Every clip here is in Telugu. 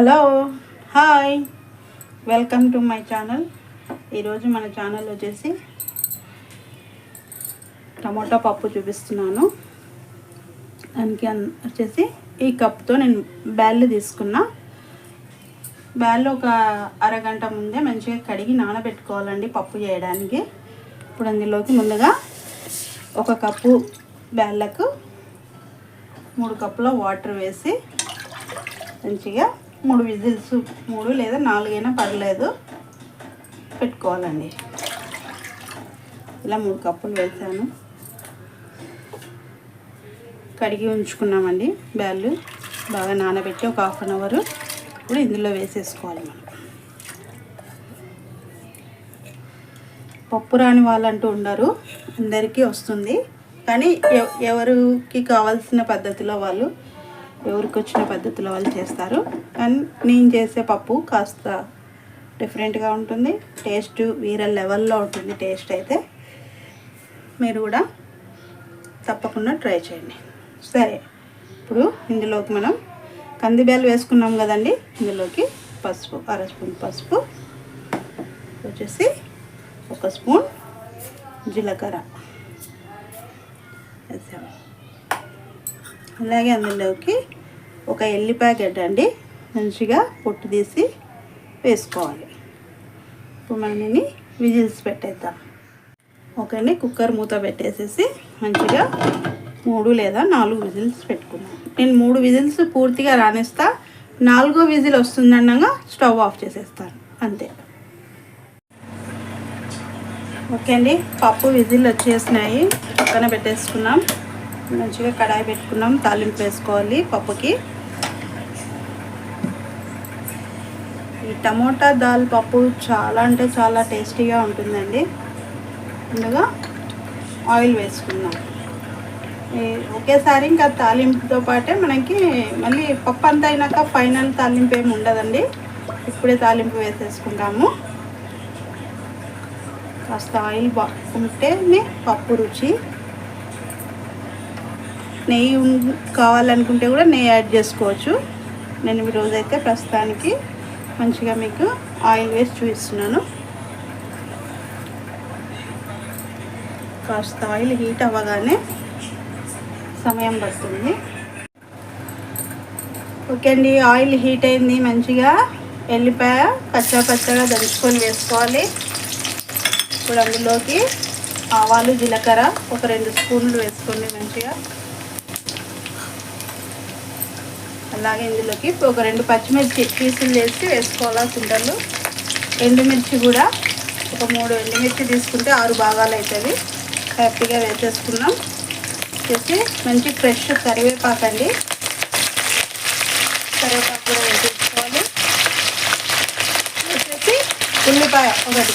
Hello hi. Welcome to my channel. ఈరోజు మన ఛానల్ వచ్చేసి టమోటా పప్పు చూపిస్తున్నాను. దానికి అన్- వచ్చేసి ఈ కప్తో నేను బ్యాళ్ళు తీసుకున్నా. బ్యాళ్ళు ఒక అరగంట ముందే మంచిగా కడిగి నానబెట్టుకోవాలండి పప్పు చేయడానికి. ఇప్పుడు అందులోకి ముందుగా ఒక కప్పు బ్యాళ్ళకు మూడు కప్పుల వాటర్ వేసి మంచిగా మూడు విజిల్స్ మూడు లేదా నాలుగైనా పర్లేదు. పెట్టుకోవాలండి. ఇలా మూడు కప్పులు వేసాను. కడిగి ఉంచుకున్నామండి బ్యాళ్ళు. బాగా నానబెట్టి ఒక హాఫ్ అన్ అవర్ ఇప్పుడు ఇందులో వేసేసుకోవాలి మనం. పప్పు రాని వాళ్ళంటూ ఉండరు. అందరికీ వస్తుంది. కానీ ఎవ- ఎవరికి కావాల్సిన పద్ధతిలో వాళ్ళు ఎవరికి వచ్చిన పద్ధతిలో వాళ్ళు చేస్తారు. అండ్ నేను చేసే పప్పు కాస్త డిఫరెంట్గా ఉంటుంది. టేస్ట్ వేరే లెవెల్లో ఉంటుంది టేస్ట్ అయితే. మీరు కూడా తప్పకుండా ట్రై చేయండి. సరే ఇప్పుడు ఇందులోకి మనం కందిబేలు వేసుకున్నాం కదండి. ఇందులోకి పసుపు అర స్పూన్ పసుపు వచ్చేసి ఒక స్పూన్ జీలకర్ర. అలాగే అందులోకి ఒక ఎల్లిపాయ గడ్డ అండి మంచిగా పొట్టు తీసి వేసుకోవాలి. ఇప్పుడు మనం దీన్ని విజిల్స్ పెట్టేద్దాం. ఓకే కుక్కర్ మూత పెట్టేసేసి మంచిగా మూడు లేదా నాలుగు విజిల్స్ పెట్టుకున్నాం నేను మూడు విజిల్స్ పూర్తిగా రాణిస్తా నాలుగో విజిల్ వస్తుందన్నగా స్టవ్ ఆఫ్ చేసేస్తాను అంతే. ఓకే అండి పప్పు విజిల్ వచ్చేసినాయి పక్కన పెట్టేసుకున్నాం. మంచిగా కడాయి పెట్టుకున్నాం తాలింపు వేసుకోవాలి పప్పుకి. ఈ టమోటా దాల్ పప్పు చాలా అంటే చాలా టేస్టీగా ఉంటుందండి. ముందుగా ఆయిల్ వేసుకుందాం. ఒకేసారి ఇంకా తాలింపుతో పాటే మనకి మళ్ళీ పప్పు అంతా అయినాక ఫైనల్ తాలింపు ఏమి ఉండదండి. ఇప్పుడే తాలింపు వేసేసుకుంటాము. కాస్త ఆయిల్ బాగుంటేనే పప్పు రుచి. నెయ్యి ఉం- కావాలనుకుంటే కూడా నెయ్యి యాడ్ చేసుకోవచ్చు. నేను ఈరోజు అయితే ప్రస్తుతానికి మంచిగా మీకు ఆయిల్ వేసి చూపిస్తున్నాను. కాస్త ఆయిల్ హీట్ అవ్వగానే సమయం పడుతుంది. ఓకే అండి ఆయిల్ హీట్ అయింది మంచిగా. ఎల్లిపాయ కచ్చా పచ్చగా దంచుకొని వేసుకోవాలి. ఇప్పుడు అందులోకి ఆవాలు జీలకర్ర ఒక రెండు స్పూన్లు వేసుకోండి మంచిగా. అలాగే ఇందులోకి ఒక రెండు పచ్చిమిర్చి పీసులు వేసి వేసుకోవాలి కుంటలు ఎండుమిర్చి కూడా ఒక మూడు ఎండుమిర్చి తీసుకుంటే ఆరు భాగాలు అవుతుంది హ్యాపీగా వేసేసుకున్నాం వచ్చేసి మంచి ఫ్రెష్ కరివేపాకు అండి. కరివేపాకు కూడా వేసేసుకోవాలి. వచ్చేసి ఉల్లిపాయ ఒకటి.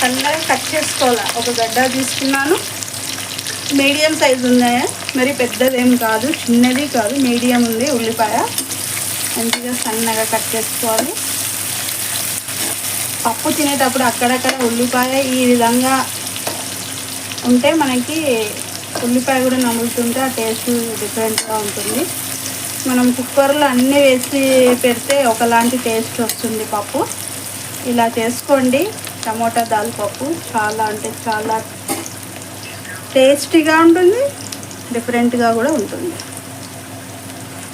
సన్నగా కట్ చేసుకోవాలి. ఒక గడ్డ తీసుకున్నాను. మీడియం సైజు ఉన్నాయా? మరి పెద్దదేం కాదు చిన్నది కాదు మీడియం ఉంది ఉల్లిపాయ. మంచిగా సన్నగా కట్ చేసుకోవాలి. పప్పు తినేటప్పుడు అక్కడక్కడ ఉల్లిపాయ ఈ విధంగా ఉంటే మనకి ఉల్లిపాయ కూడా నములుతుంటే ఆ టేస్ట్ డిఫరెంట్గా ఉంటుంది. మనం కుక్కర్లో అన్నీ వేసి పెడితే ఒకలాంటి టేస్ట్ వస్తుంది పప్పు. ఇలా చేసుకోండి. టమోటా దాల్ పప్పు చాలా అంటే చాలా టేస్టీగా ఉంటుంది డిఫరెంట్గా కూడా ఉంటుంది.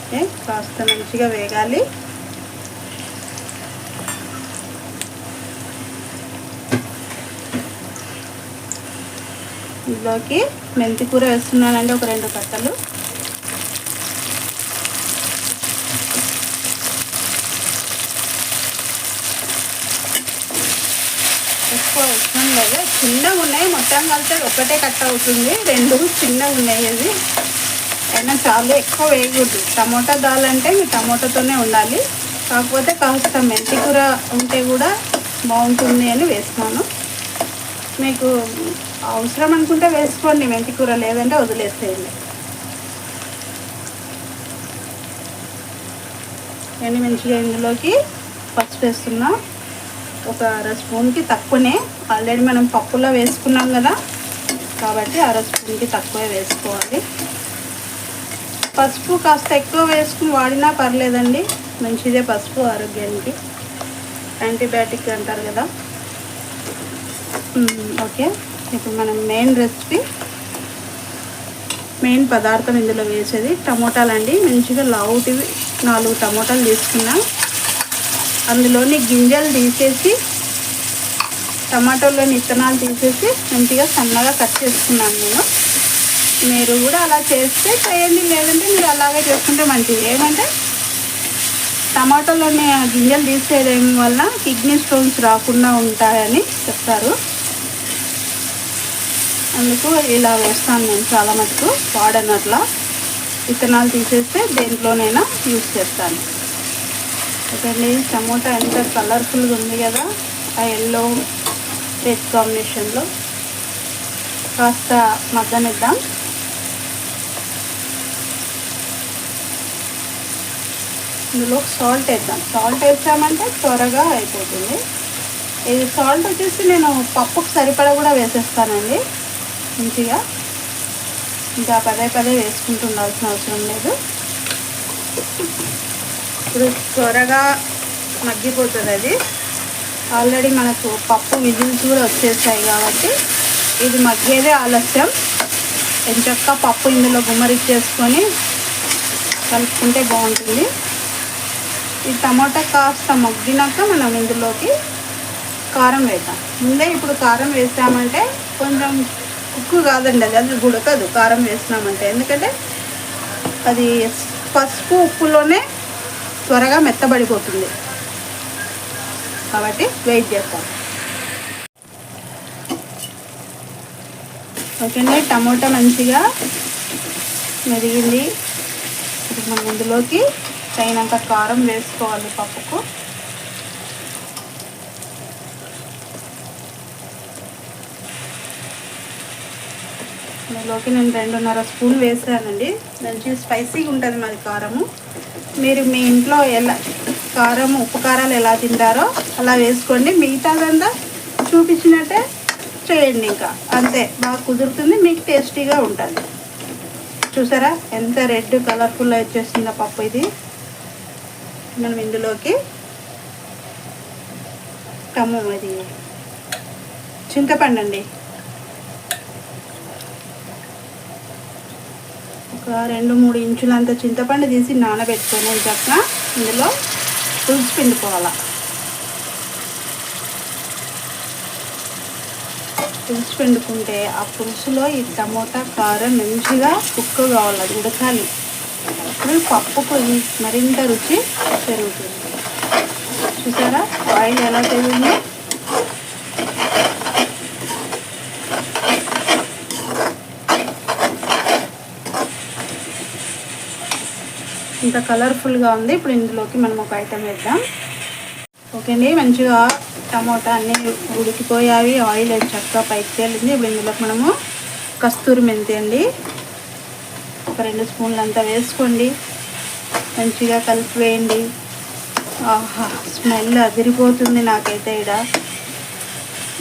ఓకే కాస్త మంచిగా వేగాలి. ఇందులోకి మెంతి కూర వేస్తున్నానండి ఒక రెండు కట్టలు ఎక్కువ ఇష్టం లేదు చిన్నగా ఉన్నాయి మొత్తం కలిసి ఒకటే కట్ అవుతుంది. రెండు చిన్నగా ఉన్నాయి అది అయినా చాలా ఎక్కువ వేయకూడదు. టమోటా దాల్ అంటే మీ టమోటాతోనే ఉండాలి. కాకపోతే కాస్త మెంతి కూర ఉంటే కూడా బాగుంటుంది అని వేస్తాను మీకు అవసరం అనుకుంటే వేసుకోండి. మెంతి కూర లేదంటే వదిలేసేయండి. ఎండి మంచిగా ఇందులోకి పసుపు వేస్తున్నా. ఒక అర స్పూన్కి తక్కువనే. ఆల్రెడీ మనం పప్పులో వేసుకున్నాం కదా కాబట్టి అర స్పూన్కి తక్కువే వేసుకోవాలి. పసుపు కాస్త ఎక్కువ వేసుకుని వాడినా పర్లేదండి. మంచిదే పసుపు ఆరోగ్యానికి. యాంటీబయాటిక్ అంటారు కదా. ఓకే. ఇప్పుడు మనం మెయిన్ రెసిపీ మెయిన్ పదార్థం ఇందులో వేసేది టమోటాలు అండి మంచిగా లావుటివి నాలుగు టమోటాలు తీసుకున్నాం. అందులోని గింజలు తీసేసి టమాటోలోని విత్తనాలు తీసేసి మంచిగా సన్నగా కట్ చేసుకున్నాను నేను. మీరు కూడా అలా చేస్తే చేయండి లేదంటే మీరు అలాగే చేసుకుంటే మంచిది. ఏమంటే టమాటోలోని ఆ గింజలు తీసేయడం వల్ల కిడ్నీ స్టోన్స్ రాకుండా ఉంటాయని చెప్తారు. అందుకు ఇలా వేస్తాను నేను చాలా మటుకు. వాడనట్లా. విత్తనాలు తీసేస్తే దేంట్లోనైనా యూజ్ చేస్తాను. ఓకే టమోటా ఎంత కలర్ఫుల్గా ఉంది కదా ఆ ఎల్లో రెడ్ కాంబినేషన్లో కాస్త మగ్గనిద్దాం. ఇందులో సాల్ట్ వేద్దాం. సాల్ట్ వేసామంటే త్వరగా అయిపోతుంది. ఇది సాల్ట్ వచ్చేసి నేను పప్పుకు సరిపడా కూడా వేసేస్తానండి. మంచిగా. ఇంకా పదే పదే వేసుకుంటూ ఉండాల్సిన అవసరం లేదు. ఇప్పుడు త్వరగా మగ్గిపోతుంది అది. ఆల్రెడీ మనకు పప్పు విజిల్స్ కూడా వచ్చేసాయి కాబట్టి ఇది మగ్గేదే ఆలస్యం. ఎంచక్క పప్పు ఇందులో గుమ్మరిచ్చేసుకొని కలుపుకుంటే బాగుంటుంది. ఈ టమాటా కాస్త మగ్గినాక మనం ఇందులోకి కారం వేద్దాం. ముందే ఇప్పుడు కారం వేసామంటే కొంచెం ఉక్కు కాదండి అది అది గుడకదు కారం వేసినామంటే. ఎందుకంటే అది పసుపు ఉప్పులోనే త్వరగా మెత్తబడిపోతుంది. కాబట్టి వెయిట్ చేస్తాం ఓకేనే టమోటా మంచిగా మెరిగింది ఇప్పుడు మనం ఇందులోకి తగినంత కారం వేసుకోవాలి పప్పుకు. ఇందులోకి నేను రెండున్నర స్పూన్ వేసానండి. మంచి స్పైసీగా ఉంటుంది మాది కారము. మీరు మీ ఇంట్లో ఎలా కారం ఉప్పు కారాలు ఎలా తింటారో అలా వేసుకోండి. మిగతాదంతా చూపించినట్టే చేయండి ఇంకా. అంతే బాగా కుదురుతుంది మీకు టేస్టీగా ఉంటుంది. చూసారా? ఎంత రెడ్ కలర్ఫుల్ వచ్చేసిందో పప్పు ఇది. మనం ఇందులోకి టమో ఇది. చింతపండు అండి. ఒక రెండు మూడు ఇంచులంత చింతపండు తీసి నానబెట్టుకొని చక్క ఇందులో పులుసు పిండుకోవాలి. పులుసు పిండుకుంటే ఆ పులుసులో ఈ టమోటా కారం మంచిగా కుక్క కావాలి అది ఉడకాలి. అప్పుడు పప్పుకు మరింత రుచి పెరుగుతుంది. చూసారా? ఆయిల్ ఎలా పెరిగిందో? ఇంత కలర్ఫుల్గా ఉంది. ఇప్పుడు ఇందులోకి మనం ఒక ఐటెం వేద్దాం. ఓకే అండి. మంచిగా టమోటా అన్నీ ఉడికిపోయాయి. ఆయిల్ చక్కగా పైకి తేలింది. ఇప్పుడు ఇందులోకి మనము కస్తూరి మెంతి అండి. ఒక రెండు స్పూన్లు అంతా వేసుకోండి. మంచిగా కలిపి వేయండి ఆహా స్మెల్ అదిరిపోతుంది నాకైతే ఇడ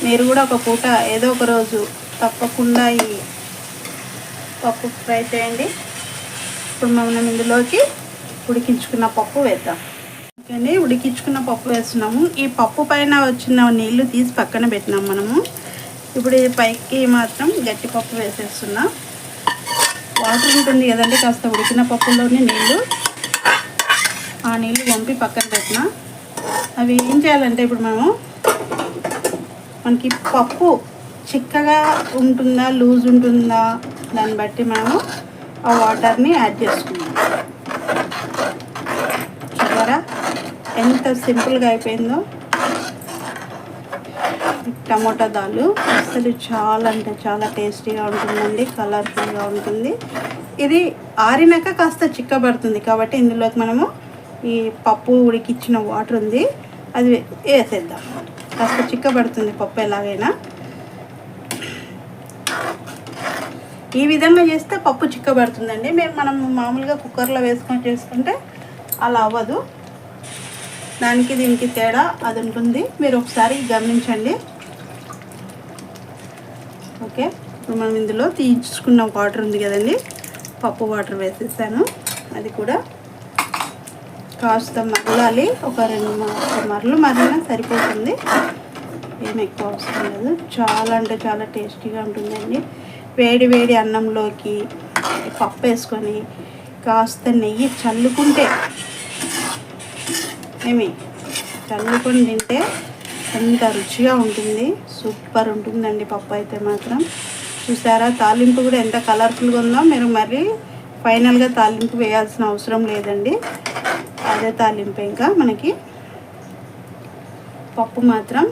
మీరు కూడా ఒక పూట ఏదో ఒక రోజు తప్పకుండా ఈ పప్పు ఫ్రై చేయండి. ఇప్పుడు మనం ఇందులోకి ఉడికించుకున్న పప్పు వేద్దాం. ఓకే ఉడికించుకున్న పప్పు వేస్తున్నాము. ఈ పప్పు పైన వచ్చిన నీళ్ళు తీసి పక్కన పెట్టినాం మనము. ఇప్పుడు పైకి మాత్రం గట్టి పప్పు వేసేస్తున్నాం. వాటర్ ఉంటుంది కదండి కాస్త ఉడికిన పప్పులోనే నీళ్ళు ఆ నీళ్ళు పంపి పక్కన పెట్టిన. అవి ఏం చేయాలంటే ఇప్పుడు మనము మనకి పప్పు చిక్కగా ఉంటుందా లూజ్ ఉంటుందా దాన్ని బట్టి మనము ఆ వాటర్ని యాడ్ చేసుకుందాం చూసారా ఎంత సింపుల్గా అయిపోయిందో. టమోటా దాలు. అసలు చాలా అంటే చాలా టేస్టీగా ఉంటుందండి కలర్ఫుల్గా ఉంటుంది. ఇది ఆరినాక కాస్త చిక్కబడుతుంది కాబట్టి ఇందులోకి మనము ఈ పప్పు ఉడికిచ్చిన వాటర్ ఉంది అది వేసేద్దాం. కాస్త చిక్కబడుతుంది పప్పు ఎలాగైనా. ఈ విధంగా చేస్తే పప్పు చిక్కబడుతుందండి. మేము మనం మామూలుగా కుక్కర్లో వేసుకొని చేసుకుంటే అలా అవ్వదు. దానికి దీనికి తేడా అది ఉంటుంది. మీరు ఒకసారి గమనించండి. ఓకే. ఇప్పుడు మనం ఇందులో తీయించుకున్న వాటర్ ఉంది కదండి. పప్పు వాటర్ వేసేసాను. అది కూడా కాస్త మరలాలి. ఒక రెండు మరలు మరలినా సరిపోతుంది. ఏం ఎక్కువ అవసరం లేదు. చాలా అంటే చాలా టేస్టీగా ఉంటుందండి. వేడి వేడి అన్నంలోకి పప్పు వేసుకొని కాస్త నెయ్యి చల్లుకుంటే ఏమి? చల్లుకొని తింటే ఎంత రుచిగా ఉంటుంది. సూపర్ ఉంటుందండి పప్పు అయితే మాత్రం. చూసారా? తాలింపు కూడా ఎంత కలర్ఫుల్గా ఉందో మీరు మరి ఫైనల్గా తాలింపు వేయాల్సిన అవసరం లేదండి. అదే తాలింపు ఇంకా మనకి. పప్పు మాత్రం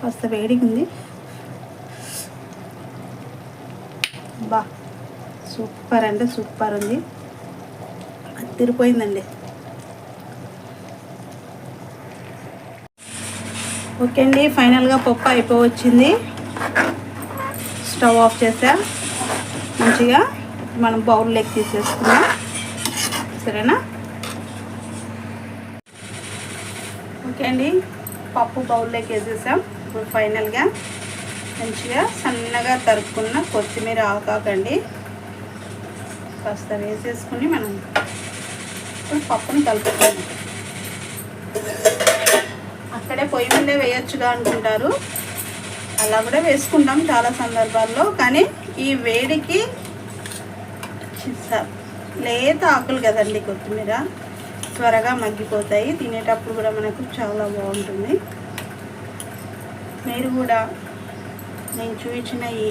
కాస్త వేడిగా ఉంది. బా సూపర్ అంటే సూపర్ ఉంది. తిరిగిపోయిందండి ఓకే అండి ఫైనల్గా పప్పు అయిపోవచ్చింది. స్టవ్ ఆఫ్ చేసా. మంచిగా మనం బౌల్లోకి తీసేసుకున్నాం. సరేనా? ఓకే అండి పప్పు బౌల్లోకి వేసేసాం. ఇప్పుడు ఫైనల్గా మంచిగా సన్నగా తరుక్కున్న కొత్తిమీర ఆకాకండి కాస్త వేసేసుకుని మనం ఇప్పుడు పప్పును కలుపుకోండి అక్కడే పొయ్యి మీదే వేయొచ్చుగా అనుకుంటారు. అలా కూడా వేసుకుంటాం చాలా సందర్భాల్లో. కానీ ఈ వేడికి లేత ఆకులు కదండి కొత్తిమీర. త్వరగా మగ్గిపోతాయి. తినేటప్పుడు కూడా మనకు చాలా బాగుంటుంది. మీరు కూడా నేను చూపించిన ఈ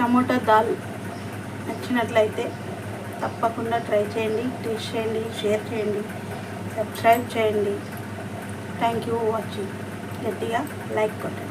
టమోటా దాల్ నచ్చినట్లయితే తప్పకుండా ట్రై చేయండి టేస్ట్ చేయండి షేర్ చేయండి సబ్స్క్రైబ్ చేయండి. థ్యాంక్ యూ వాచింగ్ గట్టిగా లైక్ కొట్టండి.